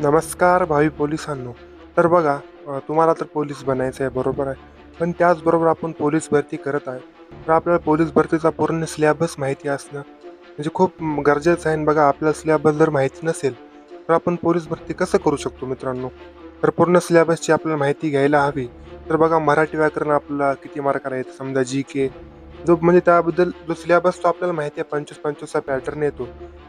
नमस्कार भावी पोलिसांनो. तर बघा तुम्हाला तर पोलीस बनायचं आहे बरोबर आहे. पण त्याचबरोबर आपण पोलीस भरती करत आहे. तर आपल्याला पोलीस भरतीचा पूर्ण सिलेबस माहिती असणं म्हणजे खूप गरजेचं आहे. आणि बघा आपल्याला सिलेबस जर माहिती नसेल तर आपण पोलीस भरती कसं करू शकतो मित्रांनो? तर पूर्ण सिलेबसची आपल्याला माहिती घ्यायला हवी. तर बघा मराठी व्याकरण आपल्याला किती मार्काला येतं? समजा जी के जो म्हणजे त्याबद्दल जो सिलेबस तो आपल्याला माहिती आहे पंचवीस पंचवीसचा पॅटर्न येतो.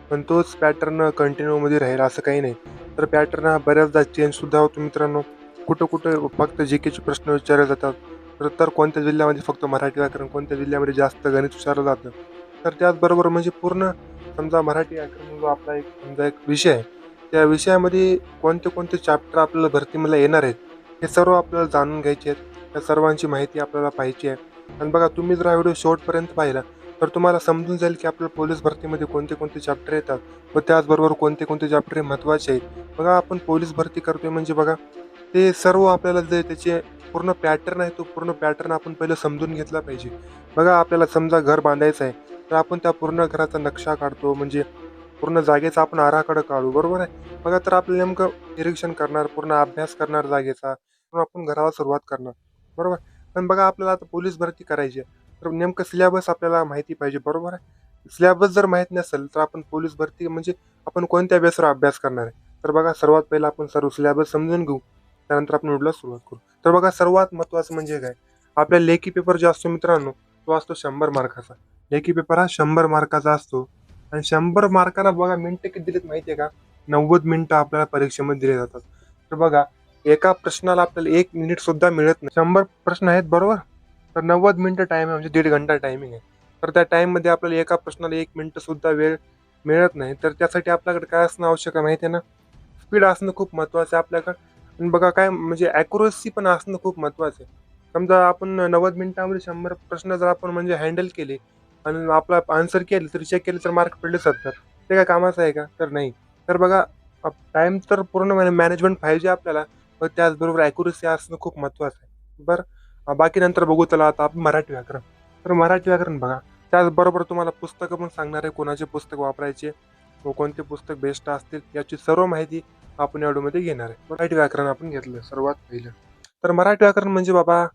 पण तोच पॅटर्न कंटिन्यूमध्ये राहील असं काही नाही. तर पॅटर्न हा बऱ्याचदा चेंजसुद्धा होतो मित्रांनो. कुठं कुठं फक्त जी केचे प्रश्न विचारले जातात. तर तर कोणत्या जिल्ह्यामध्ये फक्त मराठी व्याकरण कोणत्या जिल्ह्यामध्ये जास्त गणित विचारलं जातं? तर त्याचबरोबर म्हणजे पूर्ण समजा मराठी व्याकरण जो आपला एक समजा एक विषय आहे त्या विषयामध्ये कोणते कोणते चॅप्टर आपल्याला भरतीमध्ये येणार आहेत हे सर्व आपल्याला जाणून घ्यायचे आहेत. त्या सर्वांची माहिती आपल्याला पाहिजे आहे. आणि बघा तुम्ही जर हा व्हिडिओ शेवटपर्यंत पाहिला तर तुम्हाला समजून जाईल की आपल्या पोलीस भरतीमध्ये कोणते कोणते चॅप्टर येतात व त्याचबरोबर कोणते कोणते चॅप्टर हे महत्त्वाचे आहेत. बघा आपण पोलीस भरती करतोय म्हणजे बघा ते सर्व आपल्याला जे त्याचे पूर्ण पॅटर्न आहे तो पूर्ण पॅटर्न आपण पहिलं समजून घेतला पाहिजे. बघा आपल्याला समजा घर बांधायचं आहे तर आपण त्या पूर्ण घराचा नक्षा काढतो म्हणजे पूर्ण जागेचा आपण आराखडा काढू बरोबर आहे? बघा तर आपल्याला नेमकं निरीक्षण करणार पूर्ण अभ्यास करणार जागेचा आपण घराला सुरुवात करणार बरोबर? पण बघा आपल्याला आता पोलीस भरती करायची आहे. तर नेमकं सिलेबस आपल्याला माहिती पाहिजे बरोबर आहे? सिलेबस जर माहीत नसेल तर आपण पोलीस भरती म्हणजे आपण कोणत्या बेसवर अभ्यास करणार आहे? तर बघा सर्वात पहिला आपण सर्व सिलेबस समजून घेऊ. त्यानंतर आपण व्हिडिओला सुरुवात करू. तर बघा सर्वात महत्त्वाचं म्हणजे काय? आपल्या लेखी पेपर जो असतो मित्रांनो तो असतो शंभर मार्काचा. लेखी पेपर हा शंभर मार्काचा असतो. आणि शंभर मार्काला बघा मिनटं किती दिलेत माहिती आहे का? नव्वद मिनटं आपल्याला परीक्षेमध्ये दिले जातात. तर बघा एका प्रश्नाला आपल्याला एक मिनिट सुद्धा मिळत नाही. शंभर प्रश्न आहेत बरोबर? तर नव्वद मिनिटं टाइम आहे म्हणजे दीड घंटा टायमिंग आहे. तर त्या टाईममध्ये आपल्याला एका प्रश्नाला एक मिनिट सुद्धा वेळ मिळत नाही. तर त्यासाठी आपल्याकडे काय असणं आवश्यक आहे माहिती आहे ना? स्पीड असणं खूप महत्त्वाचं आहे आपल्याकडे. आणि बघा काय म्हणजे ॲक्युरसी पण असणं खूप महत्त्वाचं आहे. समजा आपण नव्वद मिनिटामध्ये शंभर प्रश्न जर आपण म्हणजे हँडल केले आणि आपला आन्सर केले तर चेक केले तर मार्क पडले सत्तर. ते काय कामाचं आहे का? तर नाही. तर बघा टाईम तर पूर्ण मॅनेजमेंट पाहिजे आपल्याला. व त्याचबरोबर ॲक्युरेसी असणं खूप महत्त्वाचं आहे. बरं? बाकी नंतर बघू त्याला आता आपण मराठी व्याकरण. तर मराठी व्याकरण बघा. त्याचबरोबर तुम्हाला पुस्तकं पण सांगणार आहे कोणाचे पुस्तक वापरायचे व कोणते पुस्तक बेस्ट असतील याची सर्व माहिती आपण या व्हिडिओमध्ये घेणार आहे. मराठी व्याकरण आपण घेतलं सर्वात पहिलं. तर मराठी व्याकरण म्हणजे बाबा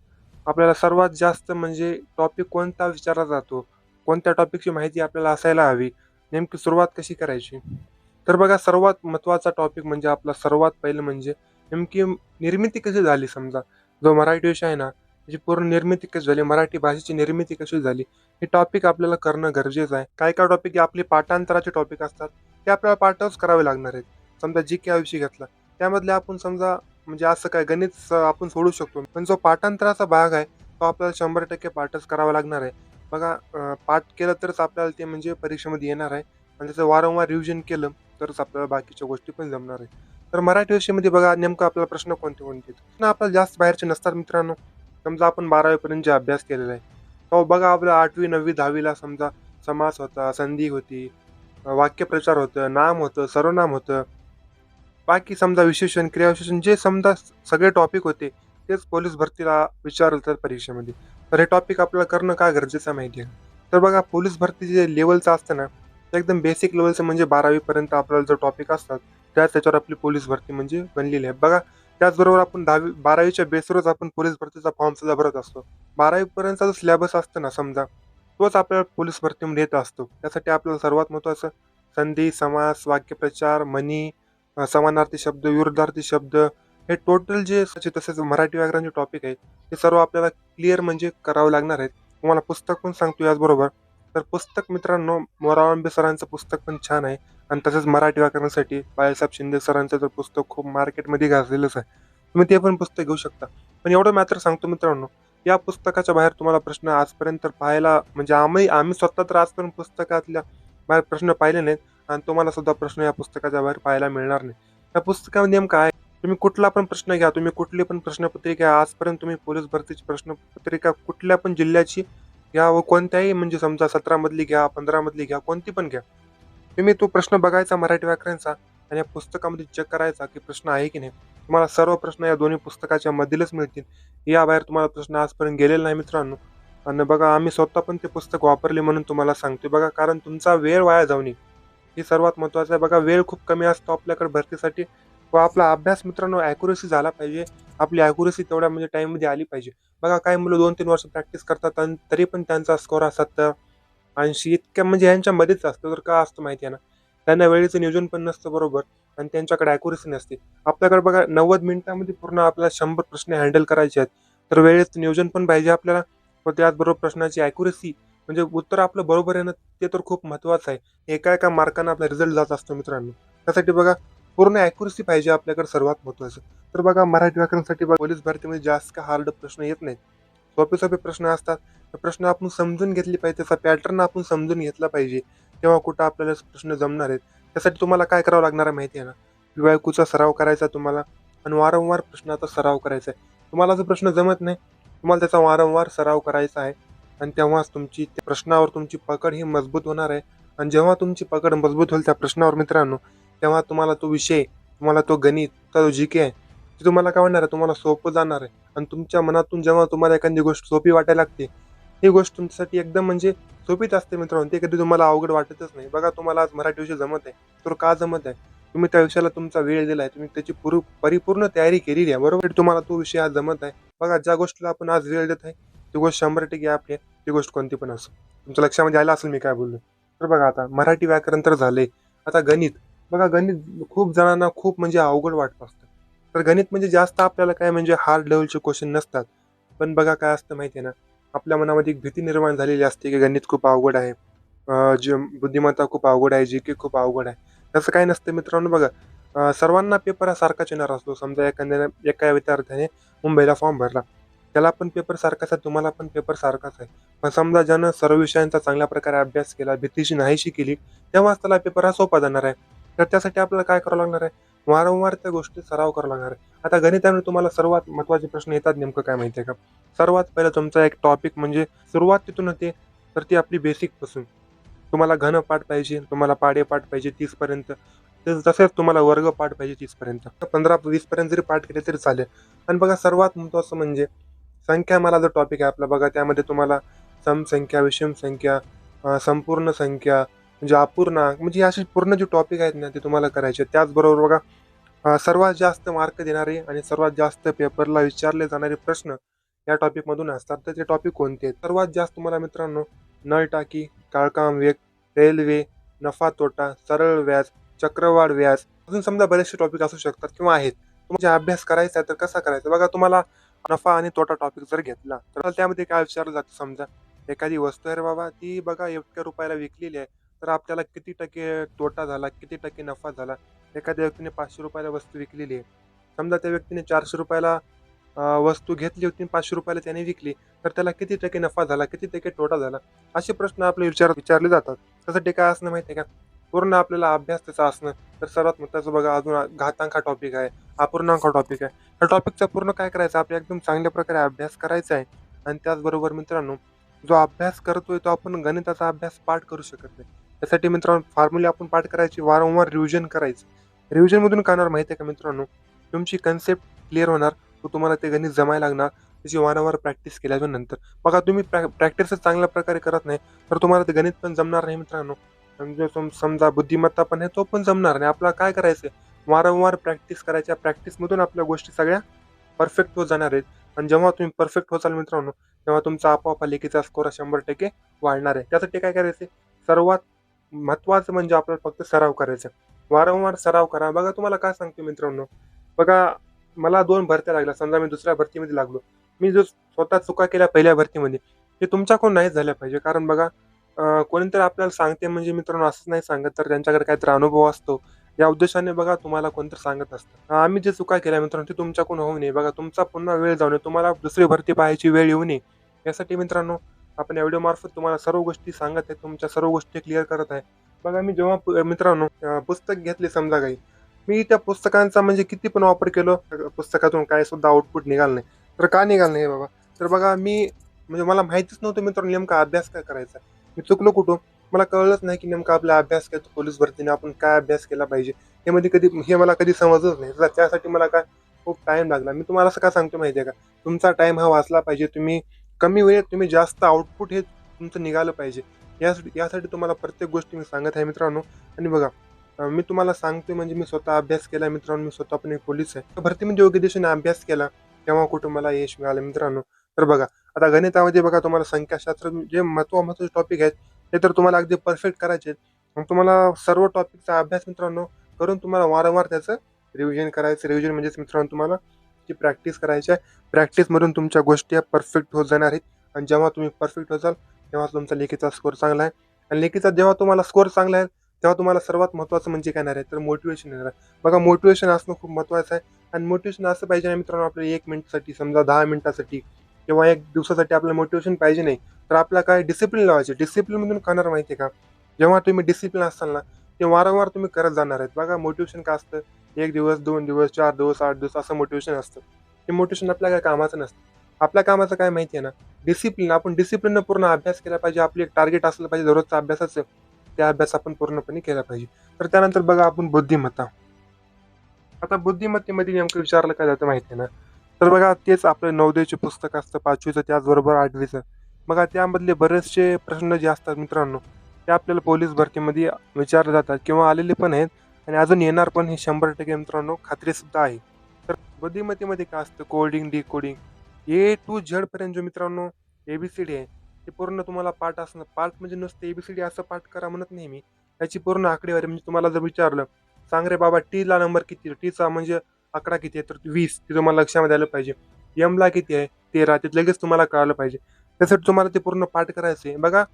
आपल्याला सर्वात जास्त म्हणजे टॉपिक कोणता विचारला जातो? कोणत्या टॉपिकची माहिती आपल्याला असायला हवी? नेमकी सुरुवात कशी करायची? तर बघा सर्वात महत्त्वाचा टॉपिक म्हणजे आपला सर्वात पहिलं म्हणजे नेमकी निर्मिती कशी झाली समजा? जो मराठी विषय आहे ना त्याची पूर्ण निर्मिती कशी झाली? मराठी भाषेची निर्मिती कशी झाली? हे टॉपिक आपल्याला करणं गरजेचं आहे. काय काय टॉपिक आपले पाठांतराचे टॉपिक असतात ते आपल्याला पाठच करावे लागणार आहेत. समजा जी के विषय घेतला त्यामधले आपण समजा म्हणजे असं काय गणित आपण सोडू शकतो. पण जो पाठांतराचा भाग आहे तो आपल्याला शंभर टक्के पाठच करावा लागणार आहे. बघा पाठ केलं तरच आपल्याला ते म्हणजे परीक्षेमध्ये येणार आहे. आणि त्याचं वारंवार रिव्हिजन केलं तरच आपल्याला बाकीच्या गोष्टी पण जमणार आहे. तर मराठी विषयामध्ये बघा नेमकं आपला प्रश्न कोणते कोणते आहेत? आपल्याला जास्त बाहेरचे नसतात मित्रांनो. समजा आपण बारावीपर्यंत जे अभ्यास केलेला आहे. तो बघा आपला आठवी नववी दहावीला समजा समास होता संधी होती वाक्यप्रचार होतं नाम होतं सर्वनाम होतं. बाकी समजा विशेषण क्रियाविशेषण जे समजा सगळे टॉपिक होते तेच पोलीस भरतीला विचारलं तर परीक्षेमध्ये. तर हे टॉपिक आपल्याला करणं काय गरजेचं आहे माहिती आहे तर बघा पोलीस भरती जे लेवलचं असतं ना ते एकदम बेसिक लेवलचं म्हणजे बारावीपर्यंत आपल्याला जो टॉपिक असतात त्या त्याच्यावर आपली पोलीस भरती म्हणजे बनलेली आहे. बघा त्याचबरोबर आपण दहावी बारावीच्या बेसवरच आपण पोलीस भरतीचा फॉर्म सुद्धा भरत असतो. बारावीपर्यंतचा जो सिलेबस असतो ना समजा तोच आपल्याला पोलीस भरतीमध्ये येत असतो. त्यासाठी आपल्याला सर्वात महत्त्वाचं संधी समास वाक्यप्रचार मनी समानार्थी शब्द विरुद्धार्थी शब्द हे टोटल जे तसेच मराठी व्याकरणचे टॉपिक आहे ते सर्व आपल्याला क्लिअर म्हणजे करावं लागणार आहेत तुम्हाला पुस्तक पण सांगतो याचबरोबर. तर पुस्तक मित्रांनो मोरावांबे सरांचं पुस्तक पण छान आहे. आणि तसंच मराठी व्याकरणासाठी बाळासाहेब शिंदे सरांचं तर पुस्तक खूप मार्केटमध्ये गाजलेलंच आहे. तुम्ही ते पण पुस्तक घेऊ शकता. पण एवढं मात्र सांगतो मित्रांनो या पुस्तकाच्या बाहेर तुम्हाला प्रश्न आजपर्यंत तर पाहायला म्हणजे आम्ही आम्ही स्वतः तर आजपर्यंत पुस्तकातल्या बाहेर प्रश्न पाहिले नाहीत. आणि तुम्हाला सुद्धा प्रश्न या पुस्तकाच्या बाहेर पाहायला मिळणार नाही. या पुस्तकामध्ये नेमकं आहे तुम्ही कुठला पण प्रश्न घ्या तुम्ही कुठली पण प्रश्नपत्रिका आजपर्यंत तुम्ही पोलीस भरतीची प्रश्नपत्रिका कुठल्या पण जिल्ह्याची घ्या व कोणत्याही म्हणजे समजा सतरामधली घ्या पंधरामधली घ्या कोणती पण घ्या. तुम्ही तो प्रश्न बघायचा मराठी व्याकरणचा आणि या पुस्तकामध्ये चेक करायचा की प्रश्न आहे की नाही. तुम्हाला सर्व प्रश्न या दोन्ही पुस्तकाच्या मधीलच मिळतील. याबाहेर तुम्हाला प्रश्न आजपर्यंत गेलेला नाही मित्रांनो. आणि बघा आम्ही स्वतः पण ते पुस्तक वापरले म्हणून तुम्हाला सांगतो बघा कारण तुमचा वेळ वाया जाऊ नये. ही सर्वात महत्त्वाचं आहे. बघा वेळ खूप कमी असतो आपल्याकडे भरतीसाठी. व आपला अभ्यास मित्रांनो ॲक्युरेसी झाला पाहिजे. आपली ॲक्युरेसी तेवढ्या म्हणजे टाईममध्ये आली पाहिजे. बघा काही मुलं दोन तीन वर्ष प्रॅक्टिस करतात आणि तरी पण त्यांचा स्कोअर हा सत्तर ऐंशी इतक्या म्हणजे यांच्यामध्येच असतं. तर का असतं माहिती आहे ना? त्यांना वेळेचं नियोजन पण नसतं बरोबर आणि त्यांच्याकडे ॲक्युरेसी नसते. आपल्याकडे बघा नव्वद मिनिटामध्ये पूर्ण आपल्याला शंभर प्रश्न हँडल करायचे आहेत. तर वेळेचं नियोजन पण पाहिजे आपल्याला. व त्याचबरोबर प्रश्नाची ॲक्युरेसी म्हणजे उत्तर आपलं बरोबर येणं ते तर खूप महत्त्वाचं आहे. एका एका मार्कानं आपला रिझल्ट जात असतो मित्रांनो. त्यासाठी बघा पूर्ण ॲक्युरेसी पाहिजे आपल्याकडे सर्वात महत्त्वाचं तर बघा मराठी व्याकरणसाठी बघा पोलीस भरतीमध्ये जास्त का हार्ड प्रश्न येत नाहीत. सोपे सोपे प्रश्न असतात. तर प्रश्न आपण समजून घेतले पाहिजे त्याचा पॅटर्न आपण समजून घेतला पाहिजे. तेव्हा कुठं आपल्याला प्रश्न जमणार आहेत. त्यासाठी तुम्हाला काय करावं लागणार आहे माहिती आहे ना? विवायकूचा सराव करायचा तुम्हाला आणि वारंवार प्रश्नाचा सराव करायचा आहे. तुम्हाला जर प्रश्न जमत नाही तुम्हाला त्याचा वारंवार सराव करायचा आहे. आणि तेव्हाच तुमची त्या प्रश्नावर तुमची पकड ही मजबूत होणार आहे. आणि जेव्हा तुमची पकड मजबूत होईल त्या प्रश्नावर मित्रांनो तेव्हा तुम्हाला तो विषय तुम्हाला तो गणित तो जी के आहे ते तुम्हाला काय होणार आहे? तुम्हाला सोपं जाणार आहे. आणि तुमच्या मनातून जेव्हा तुम्हाला एखादी गोष्ट सोपी वाटायला लागते ही गोष्ट तुमच्यासाठी एकदम म्हणजे सोपीच असते मित्रांनो. ते कधी तुम्हाला अवघड वाटतच नाही. बघा तुम्हाला आज मराठी विषय जमत आहे. तर का जमत आहे? तुम्ही त्या विषयाला तुमचा वेळ दिला आहे. तुम्ही त्याची पूर परिपूर्ण तयारी केलेली आहे. बरोबर? तुम्हाला तो विषय आज जमत आहे. बघा ज्या गोष्टीला आपण आज वेळ देत आहे ती गोष्ट शंभर टक्के आपली ती गोष्ट कोणती पण असो. तुमच्या लक्षामध्ये आलं असेल मी काय बोललो तर बघा आता मराठी व्याकरण तर झाले आता गणित बघा गणित खूप जणांना खूप म्हणजे अवघड वाटत असतं. तर गणित म्हणजे जास्त आपल्याला काय म्हणजे हार्ड लेवलचे क्वेश्चन नसतात. पण बघा काय असतं माहिती आहे ना? आपल्या मनामध्ये एक भीती निर्माण झालेली असते की गणित खूप अवघड आहे. जे जी बुद्धिमत्ता खूप अवघड आहे जी के खूप अवघड आहे. तसं काय नसतं मित्रांनो बघा. सर्वांना पेपर हा सारखाच येणार असतो. समजा एखाद्याने एका विद्यार्थ्याने मुंबईला फॉर्म भरला. त्याला पण पेपर सारखाच आहे तुम्हाला पण पेपर सारखाच आहे. पण समजा ज्यानं सर्व विषयांचा चांगल्या प्रकारे अभ्यास केला भीतीची नाहीशी केली तेव्हाच त्याला पेपर हा सोपा जाणार आहे. तर त्यासाठी आपल्याला काय करावं लागणार आहे? वारंवार त्या गोष्टी सराव करावा लागणार आहे. आता गणितामध्ये तुम्हाला सर्वात महत्त्वाचे प्रश्न येतात नेमकं काय माहिती आहे का? सर्वात पहिलं तुमचा एक टॉपिक म्हणजे सुरुवात तिथून होते तर ती आपली बेसिकपासून तुम्हाला घन पाठ पाहिजे तुम्हाला पाडे पाठ पाहिजे तीसपर्यंत ते तसेच तुम्हाला वर्ग पाठ पाहिजे तीसपर्यंत पंधरा वीसपर्यंत जरी पाठ केले तरी चालेल. आणि बघा सर्वात महत्त्वाचं म्हणजे संख्या मला जो टॉपिक आहे आपला बघा त्यामध्ये तुम्हाला समसंख्या विषम संख्या संपूर्ण संख्या म्हणजे अपूर्णांक म्हणजे असे पूर्ण जे टॉपिक आहेत ना ते तुम्हाला करायचे त्याचबरोबर बघा सर्वात जास्त मार्क देणारे आणि सर्वात जास्त पेपरला विचारले जाणारे प्रश्न या टॉपिकमधून असतात. तर ते टॉपिक कोणते आहेत? सर्वात जास्त तुम्हाला मित्रांनो नळ टाकी काळकाम वेग रेल्वे नफा तोटा सरळ व्याज चक्रवाढ व्याज अजून समजा बरेचसे टॉपिक असू शकतात किंवा आहेत. तुमचा अभ्यास करायचा आहे तर कसा करायचा? बघा तुम्हाला नफा आणि तोटा टॉपिक जर घेतला तर त्यामध्ये काय विचारलं जातं समजा? एखादी वस्तू आहे रे बाबा ती बघा इतक्या रुपयाला विकलेली आहे. तर आपल्याला किती टक्के तोटा झाला किती टक्के नफा झाला? एखाद्या व्यक्तीने पाचशे रुपयाला वस्तू विकलेली आहे. समजा त्या व्यक्तीने चारशे रुपयाला वस्तू घेतली होती पाचशे रुपयाला त्याने विकली तर त्याला किती टक्के नफा झाला किती टक्के तोटा झाला? असे प्रश्न आपले विचार विचारले जातात. त्यासाठी काय असणं माहिती आहे का? पूर्ण आपल्याला अभ्यास त्याचा असणं. तर सर्वात महत्त्वाचं बघा अजून घातांक हा टॉपिक आहे अपूर्णांक हा टॉपिक आहे. ह्या टॉपिकचा पूर्ण काय करायचं? आपल्या एकदम चांगल्या प्रकारे अभ्यास करायचा आहे. आणि त्याचबरोबर मित्रांनो जो अभ्यास करतोय तो आपण गणिताचा अभ्यास पाठ करू शकत नाही. त्यासाठी मित्रांनो फॉर्म्युले आपण पाठ करायची वारंवार रिव्हिजन करायचं. रिव्हिजनमधून काय होणार माहिती आहे का मित्रांनो? तुमची कन्सेप्ट क्लिअर होणार तो तुम्हाला ते गणित जमायला लागणार त्याची वारंवार प्रॅक्टिस केल्याच्यानंतर. बघा तुम्ही प्रॅ प्रॅक्टिसच चांगल्या प्रकारे करत नाही तर तुम्हाला ते गणित पण जमणार नाही मित्रांनो. जो समजा बुद्धिमत्ता पण आहे तो पण जमणार नाही. आपल्याला काय करायचं वारंवार प्रॅक्टिस करायच्या प्रॅक्टिसमधून आपल्या गोष्टी सगळ्या परफेक्ट होत जाणार आहेत. आणि जेव्हा तुम्ही परफेक्ट होचाल मित्रांनो तेव्हा तुमचा आपोआप लेखीचा स्कोर शंभर टक्के वाढणार आहे. त्यासाठी काय करायचं सर्वात महत्त्वाचं म्हणजे आपल्याला फक्त सराव करायचा. वारंवार सराव करा. बघा तुम्हाला काय सांगतो मित्रांनो? बघा मला दोन भरत्या लागल्या. समजा मी दुसऱ्या भरतीमध्ये लागलो. मी जो स्वतः चुका केल्या पहिल्या भरतीमध्ये हे तुमच्याकडून नाहीच झाल्या पाहिजे. कारण बघा कोणीतरी आपल्याला सांगते म्हणजे मित्रांनो असंच नाही सांगत. तर त्यांच्याकडे काहीतरी अनुभव असतो. या उद्देशाने बघा तुम्हाला कोणतरी सांगत असतं. आम्ही जे चुका केल्या मित्रांनो ते तुमच्याकडून होऊ नये. बघा तुमचा पुन्हा वेळ जाऊ नये. तुम्हाला दुसरी भरती पाहायची वेळ येऊ नये. यासाठी मित्रांनो आपण या व्हिडिओमार्फत तुम्हाला सर्व गोष्टी सांगत आहे तुमच्या सर्व गोष्टी क्लिअर करत आहे. बघा मी जेव्हा मित्रांनो पुस्तक घेतले समजा काही मी त्या पुस्तकांचा म्हणजे किती पण वापर केलो पुस्तकातून काय सुद्धा आउटपुट निघालं नाही. तर का निघालं नाही बाबा? तर बघा मी म्हणजे मला माहितीच नव्हतं मित्रांनो नेमका अभ्यास काय करायचा मी चुकलो कुठं मला कळलंच नाही की नेमका आपला अभ्यास काय पोलीस भरतीने आपण काय अभ्यास केला पाहिजे. हे मध्ये कधी हे मला कधी समजलंच नाही. तर त्यासाठी मला काय खूप टाईम लागला. मी तुम्हाला असं का सांगतो माहिती आहे का? तुमचा टाईम हा वाचला पाहिजे. तुम्ही कमी वेळेत तुम्ही जास्त आउटपुट हे तुमचं निघालं पाहिजे. यासाठी यासाठी तुम्हाला प्रत्येक गोष्टी मी सांगत आहे मित्रांनो. आणि बघा मी तुम्हाला सांगतोय म्हणजे मी स्वतः अभ्यास केला मित्रांनो मी स्वतः पण एक पोलीस आहे. भरतीमध्ये म्हणजे योग्य दिशेने अभ्यास केला तेव्हा कुठं मला यश मिळालं मित्रांनो. तर बघा आता गणितामध्ये बघा तुम्हाला संख्याशास्त्र जे महत्त्व महत्त्वाचे टॉपिक आहेत ते तर तुम्हाला अगदी परफेक्ट करायचे आहेत. मग तुम्हाला सर्व टॉपिकचा अभ्यास मित्रांनो करून तुम्हाला वारंवार त्याचं रिव्हिजन करायचं रिव्हिजन म्हणजेच मित्रांनो तुम्हाला ती प्रॅक्टिस करायची आहे प्रॅक्टिसमधून तुमच्या गोष्टी परफेक्ट होत जाणार आहेत. आणि जेव्हा तुम्ही परफेक्ट होसाल जाल तेव्हा तुमचा लेखीचा स्कोअर चांगला आहे. आणि लेखीचा जेव्हा तुम्हाला स्कोर चांगला आहे तेव्हा तुम्हाला सर्वात महत्त्वाचं म्हणजे काय येणार आहे? तर मोटिवेशन येणार आहे. बघा मोटिवेशन असणं खूप महत्त्वाचं आहे. आणि मोटिवेशन असं पाहिजे ना मित्रांनो आपल्याला एक मिनिटसाठी समजा दहा मिनिटासाठी किंवा एक दिवसासाठी आपल्याला मोटिवेशन पाहिजे नाही तर आपला काय डिसिप्लिन लावायचे डिसिप्लिनमधून करणार माहिती आहे का? जेव्हा तुम्ही डिसिप्लिन असाल ना ते वारंवार तुम्ही करत जाणार आहेत. बघा मोटिवेशन काय असतं? एक दिवस दोन दिवस चार दिवस आठ दिवस असं मोटिवेशन असतं. हे मोटिवेशन आपल्या काय कामाचं नसतं. आपल्या कामाचं काय माहिती आहे ना? डिसिप्लिन आपण डिसिप्लिननं पूर्ण अभ्यास केला पाहिजे. आपली एक टार्गेट असलं पाहिजे दररोजचा अभ्यासाचं त्या अभ्यास आपण पूर्णपणे केला पाहिजे. तर त्यानंतर बघा आपण बुद्धिमत्ता. आता बुद्धिमत्तेमध्ये नेमकं विचारलं काय जातं माहिती आहे ना? तर बघा तेच आपलं नवदेचे पुस्तक असतं पाचवीचं त्याचबरोबर आठवीचं. बघा त्यामधले बरेचसे प्रश्न जे असतात मित्रांनो ते आपल्याला पोलीस भरतीमध्ये विचारले जातात किंवा आलेले पण आहेत. आणि अजून येणार पण हे शंभर टक्के मित्रांनो खात्रीसुद्धा आहे. तर बुद्धिमत्तेमध्ये काय असतं? Coding decoding A to Z पर्यंत जो मित्रांनो ए बी सी डी आहे ते पूर्ण तुम्हाला पाठ असणं पाठ म्हणजे नुसतं डी असं पाठ करा म्हणत नाही मी. त्याची पूर्ण आकडेवारी म्हणजे तुम्हाला जर विचारलं सांग रे बाबा टीला नंबर किती टीचा म्हणजे आकडा किती आहे? तर वीस. ते तुम्हाला लक्षामध्ये आलं पाहिजे. यमला किती आहे? तेरा. ते लगेच तुम्हाला कळालं पाहिजे. त्यासाठी तुम्हाला ते पूर्ण पाठ करायचं आहे. बघा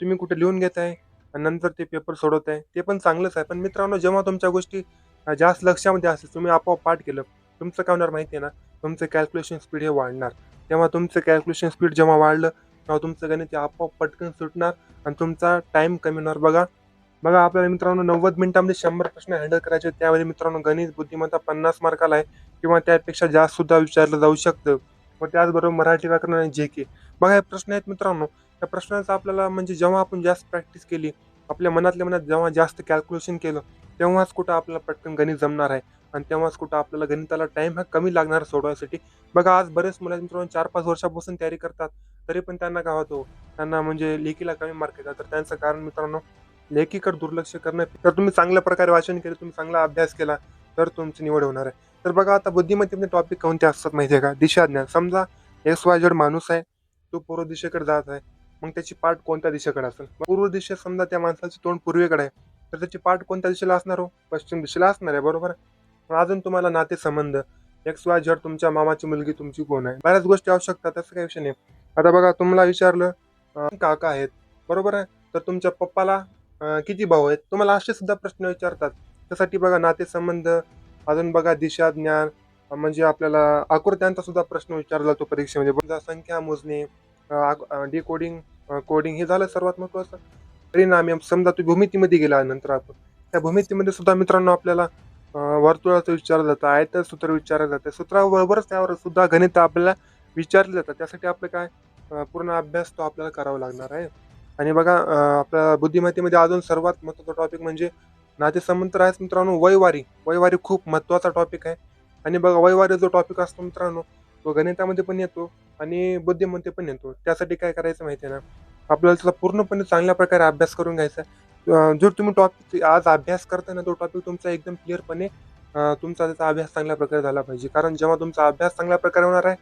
तुम्ही कुठे लिहून घेत आहे नंतर ते पेपर सोडवत आहे. ते पण चांगलंच आहे. पण मित्रांनो जेव्हा तुमच्या गोष्टी जास्त लक्षामध्ये असेल तुम्ही आपोआप पाठ केलं. तुमचं काय होणार माहिती आहे ना? तुमचं कॅल्क्युलेशन स्पीड हे वाढणार. तेव्हा तुमचं कॅल्क्युलेशन स्पीड जेव्हा वाढलं तेव्हा तुमचं गणित आपोआप पटकन सुटणार आणि तुमचा टाईम कमी होणार. बघा. बघा आपल्याला मित्रांनो नव्वद मिनिटामध्ये शंभर प्रश्न हँडल करायचे त्यावेळी मित्रांनो गणित बुद्धिमत्ता पन्नास मार्काला आहे. किंवा त्यापेक्षा जास्त सुद्धा विचारलं जाऊ शकतं. व त्याचबरोबर मराठी व्याकरण आणि जे के बघा हे प्रश्न आहेत मित्रांनो. त्या प्रश्नाचा आपल्याला म्हणजे जेव्हा आपण जास्त प्रॅक्टिस केली आपल्या मनातल्या मनात जेव्हा जास्त कॅल्क्युलेशन केलं तेव्हाच कुठं आपल्याला पटकन गणित जमणार आहे आणि तेव्हाच कुठं आपल्याला गणिताला टाईम हा कमी लागणार सोडवायसाठी. बघा आज बरेच मुलं मित्रांनो चार पाच वर्षापासून तयारी करतात तरी पण त्यांना काय होतो त्यांना म्हणजे लेखीला कमी मार्क येतात. तर त्यांचं कारण मित्रांनो लेखीकडे दुर्लक्ष करणं. तर तुम्ही चांगल्या प्रकारे वाचन केलं तुम्ही चांगला अभ्यास केला तर तुमची निवड होणार आहे. तर बघा आता बुद्धिमत्तेमध्ये टॉपिक कोणते असतात माहिती आहे का? दिशाज्ञान. समजा एक्स वाय झेड माणूस आहे तो पूर्व दिशेकडे जात आहे. मग त्याची पाठ कोणत्या दिशेकडे असेल? पूर्व दिशेत समजा त्या माणसाचे तोंड पूर्वेकडे आहे. तर त्याची पाठ कोणत्या दिशेला असणार हो? पश्चिम दिशेला असणार आहे बरोबर आहे? अजून तुम्हाला नातेसंबंध एक्स वाय झड तुमच्या मामाची मुलगी तुमची कोण आहे? बऱ्याच गोष्टी आवश्यकता तसं काही विषय नाही. आता बघा तुम्हाला विचारलं काका आहेत बरोबर आहे? तर तुमच्या पप्पाला किती भाऊ आहेत? तुम्हाला असे सुद्धा प्रश्न विचारतात. त्यासाठी बघा नातेसंबंध अजून बघा दिशा ज्ञान म्हणजे आपल्याला आकृत्यांचा सुद्धा प्रश्न विचारला जातो परीक्षेमध्ये. संख्या मोजणे डिकोडिंग कोडिंग हे झालं सर्वात महत्वाचं. परिणाम समजा तुम्ही भूमितीमध्ये गेला नंतर आपण. त्या भूमितीमध्ये सुद्धा मित्रांनो आपल्याला वर्तुळाचं विचारलं जातं आयत सूत्र विचारलं जातं. सूत्राबरोबरच त्यावर सुद्धा गणित आपल्याला विचारले जातात त्यासाठी आपलं काय पूर्ण अभ्यास तो आपल्याला करावा लागणार आहे. आणि बघा आपल्या बुद्धिमत्तेमध्ये अजून सर्वात महत्त्वाचा टॉपिक म्हणजे नातेसंबंध तर आहेच मित्रांनो वयवारी वयवारी खूप महत्त्वाचा टॉपिक आहे. आणि बघा वयवारी जो टॉपिक असतो मित्रांनो तो गणितामध्ये पण येतो आणि बुद्धिमत्ते पण येतो. त्यासाठी काय करायचं माहिती आहे ना? आपल्याला त्याचा पूर्णपणे चांगल्या प्रकारे अभ्यास करून घ्यायचा आहे. जर तुम्ही टॉपिक आज अभ्यास करताना तो टॉपिक तुमचा एकदम क्लिअरपणे तुमचा त्याचा अभ्यास चांगल्या प्रकारे झाला पाहिजे. कारण जेव्हा तुमचा अभ्यास चांगल्या प्रकारे होणार आहे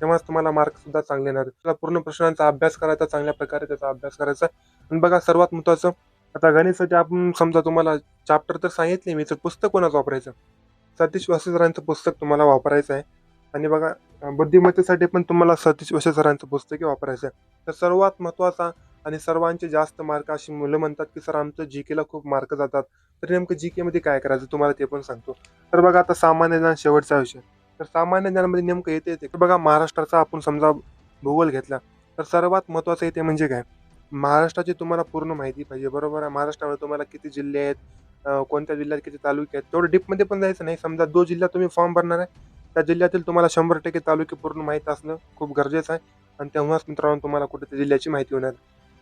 तेव्हाच तुम्हाला मार्क सुद्धा चांगले येणार आहेत. त्याला पूर्ण प्रश्नांचा अभ्यास करायचा चांगल्या प्रकारे त्याचा अभ्यास करायचा. आणि बघा सर्वात महत्त्वाचं आता गणितासाठी आपण समजा तुम्हाला चॅप्टर तर सांगितले मी तर पुस्तक कोणाचं वापरायचं? सतीश वसे पुस्तक तुम्हाला वापरायचं आहे. आणि बघा बुद्धिमत्तेसाठी पण तुम्हाला सतीश वसे सरांचं पुस्तके वापरायचं आहे तर सर्वात महत्त्वाचा आणि सर्वांचे जास्त मार्क अशी मुलं म्हणतात की सर आमचं जी केला खूप मार्क जातात. तर नेमकं जी केमध्ये काय करायचं? तुम्हाला ते पण सांगतो. तर बघा आता सामान्य ज्ञान शेवटचा विषय. तर सामान्य ज्ञानामध्ये नेमकं येते येते. तर बघा महाराष्ट्राचा आपण समजा भूगोल घेतला तर सर्वात महत्त्वाचं येते म्हणजे काय? महाराष्ट्राची तुम्हाला पूर्ण माहिती पाहिजे बरोबर आहे? महाराष्ट्रामध्ये तुम्हाला किती जिल्हे आहेत कोणत्या जिल्ह्यात किती तालुके आहेत तेवढं डीपमध्ये पण जायचं नाही. समजा दो जिल्ह्यात तुम्ही फॉर्म भरणार आहे त्या जिल्ह्यातील तुम्हाला शंभर टक्के तालुके पूर्ण माहीत असणं खूप गरजेचं आहे. आणि तेव्हाच मित्रांनो तुम्हाला कुठे त्या जिल्ह्याची माहिती होणार.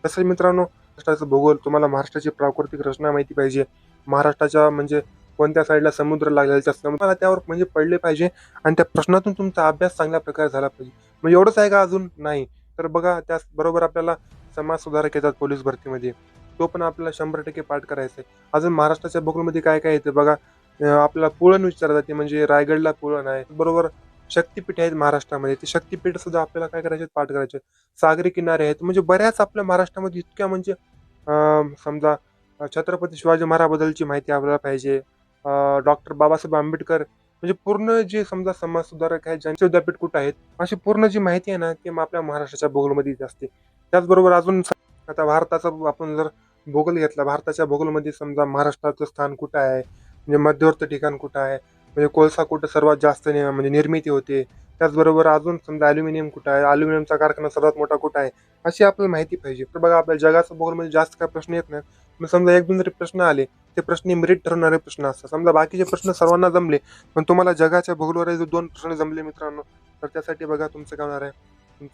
तसेच मित्रांनो महाराष्ट्राचं भूगोल तुम्हाला महाराष्ट्राची प्राकृतिक रचना माहिती पाहिजे. महाराष्ट्राच्या म्हणजे कोणत्या साईडला समुद्र लागलेला असतं तुम्हाला त्यावर म्हणजे पडले पाहिजे. आणि त्या प्रश्नातून तुमचा अभ्यास चांगल्या प्रकारे झाला पाहिजे. म्हणजे एवढंच आहे का अजून? नाही. तर बघा त्याचबरोबर आपल्याला समाज सुधारक येतात पोलीस भरतीमध्ये. तो पण आपल्याला शंभर टक्के पाठ करायचा आहे अजून महाराष्ट्राच्या भूगोलमध्ये काय काय येते बघा. आपल्याला पुळण विचारलं जाते म्हणजे रायगडला पुळण आहे. बरोबर शक्तिपीठ आहेत महाराष्ट्रामध्ये. ते शक्तीपीठ सुद्धा आपल्याला काय करायचे? पाठ करायचे. सागरी किनारे आहेत. म्हणजे बऱ्याच आपल्या महाराष्ट्रामध्ये इतक्या म्हणजे समजा छत्रपती शिवाजी महाराजबद्दलची माहिती आपल्याला पाहिजे. डॉक्टर बाबासाहेब आंबेडकर म्हणजे पूर्ण जे समजा समाज सुधारक आहेत ज्यांचे विद्यापीठ कुठं आहेत अशी पूर्ण जी माहिती आहे ना ती मग आपल्या महाराष्ट्राच्या भूगोलमध्ये असते. त्याचबरोबर अजून आता भारताचा आपण जर भूगोल घेतला भारताच्या भूगोलमध्ये समजा महाराष्ट्राचं स्थान कुठं आहे? म्हणजे मध्यवर्ती ठिकाण कुठं आहे? म्हणजे कोळसा कुठं सर्वात जास्त म्हणजे निर्मिती होते? त्याचबरोबर अजून समजा अल्युमिनियम कुठं आहे? अल्युमिनियमचा कारखाना सर्वात मोठा कुठं आहे? अशी आपल्याला माहिती पाहिजे. तर बघा आपल्या जगाच्या भूगोलमध्ये जास्त काय प्रश्न येत नाही मग समजा एक दोन जरी प्रश्न आले ते प्रश्न मेरिट ठरवणारे प्रश्न असतात. समजा बाकीचे प्रश्न सर्वांना जमले पण तुम्हाला जगाच्या भूगोलवर जो दोन प्रश्न जमले मित्रांनो तर त्यासाठी बघा तुमचं काय होणार आहे?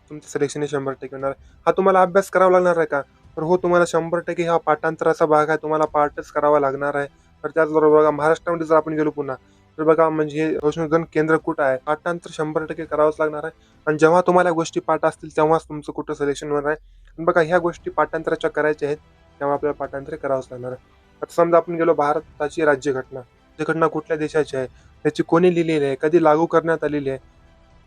तुमचं सिलेक्शन हे शंभर टक्के होणार आहे. हा तुम्हाला अभ्यास करावा लागणार आहे का? तर हो तुम्हाला शंभर टक्के हा पाठांतराचा भाग आहे. तुम्हाला पाठच करावा लागणार आहे. तर त्याचबरोबर बघा महाराष्ट्रामध्ये जर आपण गेलो पुन्हा तर बघा म्हणजे हे संशोधन केंद्र कुठं आहे? पाठांतर शंभर टक्के करावंच लागणार आहे. आणि जेव्हा तुम्हाला गोष्टी पाठ असतील तेव्हाच तुमचं कुठं सिलेक्शन होणार आहे. आणि बघा ह्या गोष्टी पाठांतराच्या करायच्या आहेत तेव्हा आपल्याला पाठांतर करावंच लागणार आहे. आता समजा आपण गेलो भारताची राज्यघटना. राज्यघटना कुठल्या देशाची आहे? त्याची कोणी लिहिलेली आहे? कधी लागू करण्यात आलेली आहे?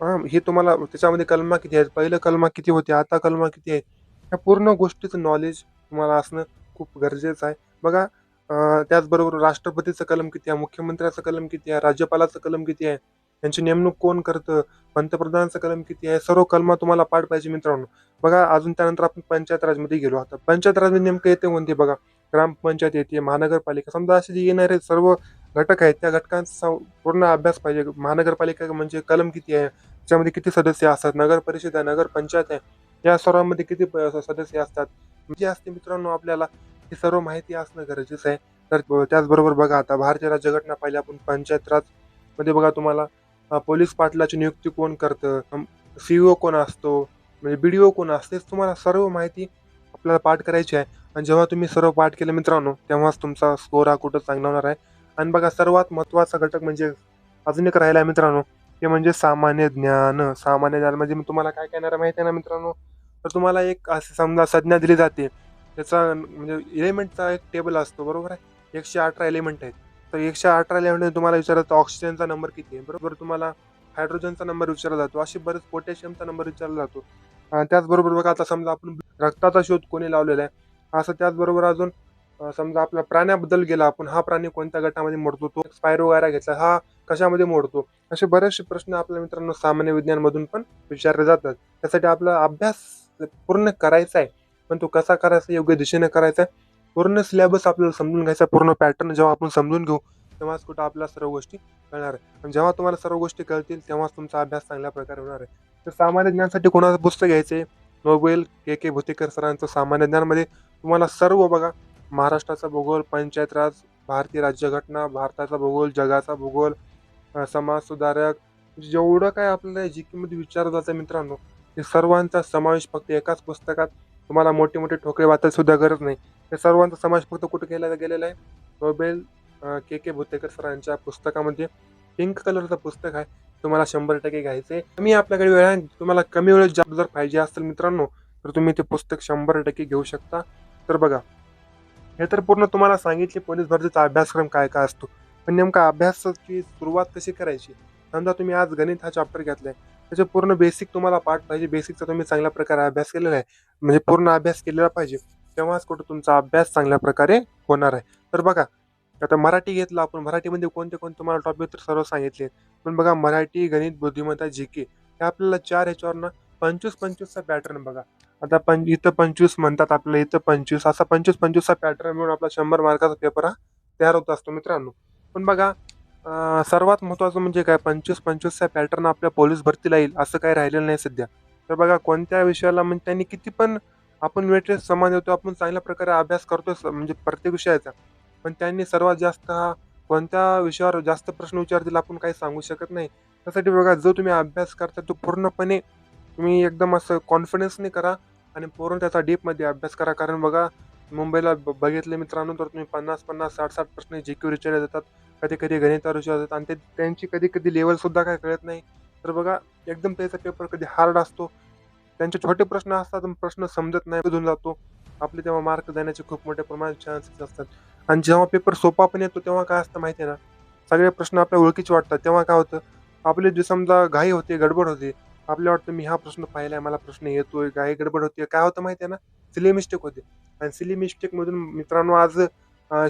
हां हे तुम्हाला त्याच्यामध्ये कलमा किती आहेत? पहिलं कलमा किती होते? आता कलमा किती आहे? ह्या पूर्ण गोष्टीचं नॉलेज तुम्हाला असणं खूप गरजेचं आहे. बघा त्याचबरोबर राष्ट्रपतीचं कलम किती आहे मुख्यमंत्र्याचं कलम किती आहे राज्यपालाचं कलम किती आहे यांची नेमणूक कोण करतं पंतप्रधानाचं कलम किती आहे सर्व कलमा तुम्हाला पाठ पाहिजे मित्रांनो. बघा अजून त्यानंतर आपण पंचायत राजमध्ये गेलो. आता पंचायत राजमध्ये म्हणजे नेमकं येते कोणते बघा? ग्रामपंचायत येते महानगरपालिका. समजा असे जे येणारे सर्व घटक आहेत त्या घटकांचा पूर्ण अभ्यास पाहिजे. महानगरपालिका म्हणजे कलम किती आहे? त्याच्यामध्ये किती सदस्य असतात? नगर परिषद आहे नगर पंचायत आहे. या सर्वांमध्ये किती प- सदस्य असतात? जे असते मित्रांनो आपल्याला ही सर्व माहिती असणं गरजेचं आहे. तर त्याचबरोबर बघा आता भारतीय राज्यघटना पाहिली आपण पंचायत राजमध्ये बघा तुम्हाला पोलीस पाटलाची नियुक्ती कोण करतं सीईओ कोण असतो म्हणजे बीडीओ कोण असते तुम्हाला सर्व माहिती आपल्याला पाठ करायची आहे. आणि जेव्हा तुम्ही सर्व पाठ केलं मित्रांनो तेव्हाच तुमचा स्कोर हा कुठं चांगला होणार आहे. आणि बघा सर्वात महत्त्वाचा घटक म्हणजे अजून एक राहिला आहे मित्रांनो ते म्हणजे सामान्य ज्ञान. सामान्य ज्ञान म्हणजे मी तुम्हाला काय कहणार माहिती आहे ना मित्रांनो? तर तुम्हाला एक असं समजा संज्ञा दिली जाते. त्याचा म्हणजे एलिमेंटचा एक टेबल असतो बरोबर आहे? एकशे अठरा एलिमेंट आहेत. तर एकशे अठरा एलिमेंट तुम्हाला विचारायचं ऑक्सिजनचा नंबर किती आहे? बरोबर तुम्हाला हायड्रोजनचा नंबर विचारला जातो. असे बरेच पोटॅशियमचा नंबर विचारला जातो. त्याचबरोबर बघा आता समजा आपण रक्ताचा शोध कोणी लावलेला आहे असं त्याचबरोबर अजून समजा आपल्या प्राण्याबद्दल गेला आपण हा प्राणी कोणत्या गटामध्ये मोडतो? तो स्पायरो वगैरे घेतला हा कशामध्ये मोडतो? असे बरेचसे प्रश्न आपल्या मित्रांनो सामान्य विज्ञानमधून पण विचारले जातात. त्यासाठी आपला अभ्यास पूर्ण करायचा आहे. पण तो कसा करायचा योग्य दिशेने करायचा आहे पूर्ण सिलेबस आपल्याला समजून घ्यायचा पूर्ण पॅटर्न जेव्हा आपण समजून घेऊ तेव्हाच कुठं आपल्या सर्व गोष्टी कळणार आहे. आणि जेव्हा तुम्हाला सर्व गोष्टी कळतील तेव्हाच तुमचा अभ्यास चांगल्या प्रकारे होणार आहे. तर सामान्य ज्ञानासाठी कोणाचं पुस्तक घ्यायचे नोबेल के के भुतेकर सरांचं सामान्य ज्ञानमध्ये तुम्हाला सर्व बघा. महाराष्ट्राचा भूगोल पंचायत राज भारतीय राज्यघटना भारताचा भूगोल जगाचा भूगोल समाज सुधारक म्हणजे जेवढं काय आपल्याला जी मध्ये विचारलं जातं मित्रांनो ते सर्वांचा समावेश फक्त एकाच पुस्तकात तुम्हाला मोठे मोठे ठोकळे वाचायला सुद्धा गरज नाही. हे सर्वांचा समाज फक्त कुठे केला गेलेला आहे? नोबेल के. के. भुतेकर सरांच्या पुस्तकामध्ये पिंक कलरचं पुस्तक आहे. तुम्हाला शंभर टक्के घ्यायचं आहे कमी आपल्याकडे वेळ आहे. तुम्हाला कमी वेळेत जॉब जर पाहिजे असेल मित्रांनो तर तुम्ही ते पुस्तक शंभर टक्के घेऊ शकता. तर बघा हे तर पूर्ण तुम्हाला सांगितले. पोलीस भरतीचा अभ्यासक्रम काय काय असतो? पण नेमका अभ्यासाची सुरुवात कशी करायची? समजा तुम्ही आज गणित हा चॅप्टर घेतलाय. त्याचे पूर्ण बेसिक तुम्हाला पाठ पाहिजे. बेसिकचा तुम्ही चांगल्या प्रकारे अभ्यास केलेला आहे. म्हणजे पूर्ण अभ्यास केलेला पाहिजे. तेव्हाच कुठं तुमचा अभ्यास चांगल्या प्रकारे होणार आहे. तर बघा आता मराठी घेतलं आपण. मराठीमध्ये कोणते कोणते तुम्हाला टॉपिक तर सर्व सांगितले. पण बघा मराठी गणित बुद्धिमत्ता जी के हे आपल्याला चार ह्याच्यावर ना पंचवीस पंचवीसचा पॅटर्न बघा. आता पं इथं पंचवीस म्हणतात आपल्याला इथं पंचवीस. असा पंचवीस पंचवीसचा पॅटर्न मिळून आपला शंभर मार्काचा पेपर हा तयार होत असतो मित्रांनो. पण बघा सर्वात महत्त्वाचं म्हणजे काय? पंचवीस पंचवीसचा पॅटर्न आपल्या पोलीस भरतीला येईल असं काही राहिलेलं नाही सध्या. तर बघा कोणत्या विषयाला म्हणजे त्यांनी किती पण आपण वेटेज समान देतो आपण चांगल्या प्रकारे अभ्यास करतो म्हणजे प्रत्येक विषयाचा. पण त्यांनी सर्वात जास्त हा कोणत्या विषयावर जास्त प्रश्न विचारतील आपण काही सांगू शकत नाही. त्यासाठी बघा जो तुम्ही अभ्यास करता तो पूर्णपणे तुम्ही एकदम असं कॉन्फिडन्सने करा आणि पूर्ण त्याचा डीपमध्ये अभ्यास करा. कारण बघा मुंबईला ब- बघितले मित्रांनो तर तुम्ही पन्नास पन्नास साठ साठ प्रश्न जी क्यू विचारले जातात कधी कधी गणित विचारले जातात आणि ते त्यांची कधी कधी लेवलसुद्धा काय कळत नाही. तर बघा एकदम त्याचा पेपर कधी हार्ड असतो त्यांचे छोटे प्रश्न असतात प्रश्न समजत नाही बदलून जातो. आपले तेव्हा मार्क देण्याचे खूप मोठ्या प्रमाणात चान्सेस असतात. आणि जेव्हा पेपर सोपा पण येतो तेव्हा काय असतं माहिती आहे ना? सगळे प्रश्न आपल्या ओळखीचे वाटतात. तेव्हा काय होतं? आपले जे समजा घाई होते गडबड होते आपल्याला वाटतं मी हा प्रश्न पाहिलाय मला प्रश्न येतोय घाई गडबड होते काय होतं माहिती आहे ना? सिली मिस्टेक होते. आणि सिली मिस्टेकमधून मित्रांनो आज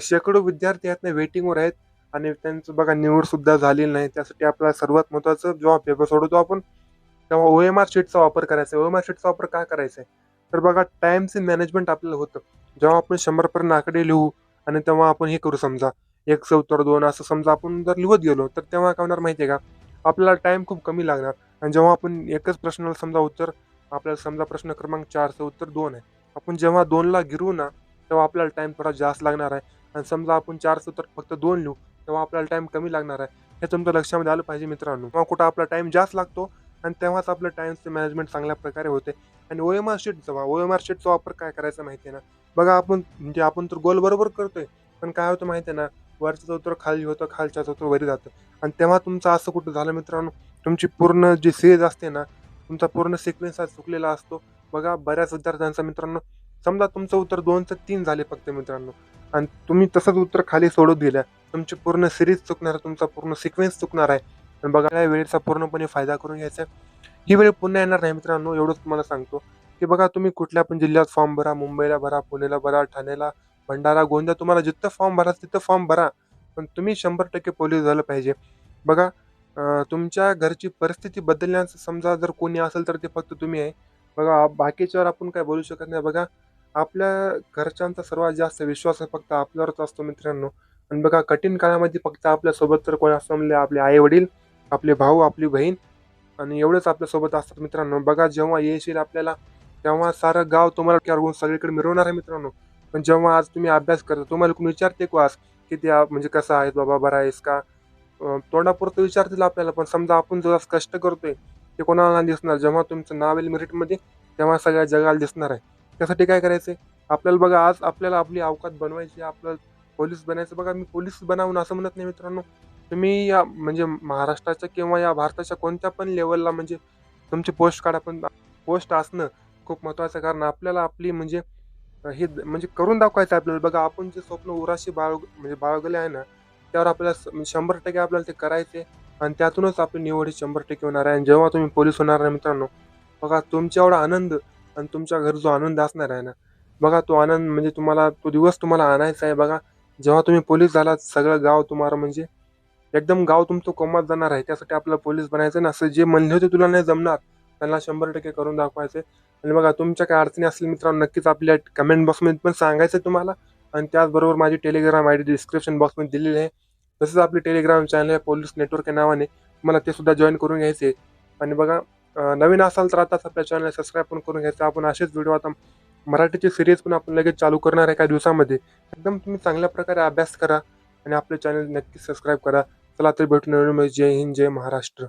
शेकडो विद्यार्थी आहेत ना वेटिंगवर आहेत. आणि त्यांचं बघा निवडसुद्धा झालेली नाही. त्यासाठी आपल्याला सर्वात महत्त्वाचं जेव्हा पेपर सोडवतो आपण तेव्हा ओ एम आर शीटचा वापर करायचा. आहे ओ एम आर शीटचा वापर का करायचा आहे? तर बघा टाईमचे मॅनेजमेंट आपल्याला होतं. जेव्हा आपण शंभरपर्यंत आकडे लिहू आणि तेव्हा आपण हे करू समजा एक चौतर दोन असं समजा आपण जर लिहत गेलो तर तेव्हा काय होणार माहिती आहे का? आपल्याला टाईम खूप कमी लागणार. आणि जेव्हा आपण एकच प्रश्नाला समजा उत्तर आपल्याला समजा प्रश्न क्रमांक चारचं उत्तर दोन आहे. आपण जेव्हा दोनला गिरू ना तेव्हा आपल्याला टाईम थोडा जास्त लागणार आहे. आणि समजा आपण चारचं उत्तर फक्त दोन लिहू तेव्हा आपल्याला टाइम कमी लागणार आहे. हे तुमच्या लक्षामध्ये आलं पाहिजे मित्रांनो. तेव्हा कुठं आपला टाइम जास्त लागतो आणि तेव्हाच आपलं टाइमचं मॅनेजमेंट चांगल्या प्रकारे होते. आणि ओ एम आर शीटचा ओ एम आर शीटचा वापर काय करायचा माहिती आहे ना? बघा आपण म्हणजे आपण तर गोल बरोबर करतोय. पण काय होतं माहिती आहे ना? वरचं उत्तर खाली होतं खालच्या उत्तर वरी जातं. आणि तेव्हा तुमचं असं कुठं झालं मित्रांनो? तुमची पूर्ण जी सिरीज असते ना तुमचा पूर्ण सिक्वेन्स हा चुकलेला असतो. बघा बऱ्याच विद्यार्थ्यांचा मित्रांनो समजा तुमचं उत्तर दोनचं तीन झाले फक्त मित्रांनो. आणि तुम्ही तसंच उत्तर खाली सोडत गेल्या तुमची पूर्ण सिरीज चुकणार आहे तुमचा पूर्ण सिक्वेन्स चुकणार आहे. आणि बघा या वेळेचा पूर्णपणे फायदा करून घ्यायचा ही वेळ पुन्हा येणार नाही मित्रांनो एवढंच तुम्हाला सांगतो. की बघा तुम्ही कुठल्या पण जिल्ह्यात फॉर्म भरा मुंबईला भरा पुणेला भरा ठाण्याला भंडारा गोंदिया तुम्हाला जिथं फॉर्म भरा तिथं फॉर्म भरा. पण तुम्ही शंभर टक्के पोलीस झालं पाहिजे. बघा तुमच्या घरची परिस्थिती बदलण्याचं समजा जर कोणी असेल तर ते फक्त तुम्ही आहे. बघा बाकीच्यावर आपण काय बोलू शकत नाही. बघा आपल्या घरच्यांचा सर्वात जास्त विश्वास आहे फक्त आपल्यावरच असतो मित्रांनो. आणि बघा कठीण काळामध्ये फक्त आपल्यासोबत तर कोणी असं आपले आई वडील आपले भाऊ आपली बहीण आणि एवढंच आपल्यासोबत असतात मित्रांनो. बघा जेव्हा येशील आपल्याला तेव्हा सारं गाव तुम्हाला कारगून सगळीकडे मिरवणार आहे मित्रांनो. पण जेव्हा आज तुम्ही अभ्यास करता तुम्हाला कोणी विचारते को आज की ते म्हणजे कसं आहेस बाबा बरा आहेस का? तोंडापुरतं विचारतील आपल्याला पण समजा आपण जो कष्ट करतोय ते कोणाला दिसणार. जेव्हा तुमचं नाव येईल मेरिटमध्ये तेव्हा सगळ्या जगाला दिसणार आहे. त्यासाठी काय करायचंय? आपल्याला बघा आज आपल्याला आपली अवकात बनवायची आपल्याला पोलीस बनायचं बघा मी पोलीस बनावून असं म्हणत नाही मित्रांनो. तुम्ही या म्हणजे महाराष्ट्राच्या किंवा या भारताच्या कोणत्या पण लेवलला म्हणजे तुमची पोस्ट काढा पण पोस्ट असणं खूप महत्त्वाचं आहे. कारण आपल्याला आपली म्हणजे हे द- म्हणजे करून दाखवायचं आहे आपल्याला. बघा आपण जे स्वप्न उराशी बाळ म्हणजे बाळगले आहे ना त्यावर आपल्याला म्हणजे शंभर टक्के आपल्याला ते करायचे आणि त्यातूनच आपली निवड ही शंभर टक्के होणार आहे. आणि जेव्हा तुम्ही पोलीस होणार आहे मित्रांनो बघा तुमच्या एवढा आनंद आणि तुमच्या घर जो आनंद असणार आहे ना बघा तो आनंद म्हणजे तुम्हाला तो दिवस तुम्हाला आणायचा आहे बघा. जेव्हा तुम्ही पोलीस झालात सगळं गाव तुम्हाला म्हणजे एकदम गाव तुमचं कोमात जाणार आहे. त्यासाठी आपल्याला पोलीस बनायचं ना. असं जे म्हणले होते तुला नाही जमणार. त्यांना शंभर टक्के करून दाखवायचे आणि बघा तुमच्या काय अडचणी असतील मित्रांनो नक्कीच आपल्या कमेंट बॉक्समध्ये पण सांगायचं आहे तुम्हाला. आणि त्याचबरोबर माझी टेलिग्राम आय डी डिस्क्रिप्शन बॉक्समध्ये दिलेली आहे. तसंच आपली टेलिग्राम चॅनल आहे पोलीस नेटवर्क या नावाने. मला ते सुद्धा जॉईन करून घ्यायचे आणि बघा नवीन असाल तर आताच आपल्या चॅनल सबस्क्राईब पण करून घ्यायचं. आपण असेच व्हिडिओ आता मराठीची सिरीज पण आपण लगेच चालू करणार आहे काही दिवसामध्ये. एकदम तुम्ही चांगल्या प्रकारे अभ्यास करा आणि आपले चॅनल नक्की सबस्क्राईब करा. चला तर भेटून जय हिंद जय महाराष्ट्र.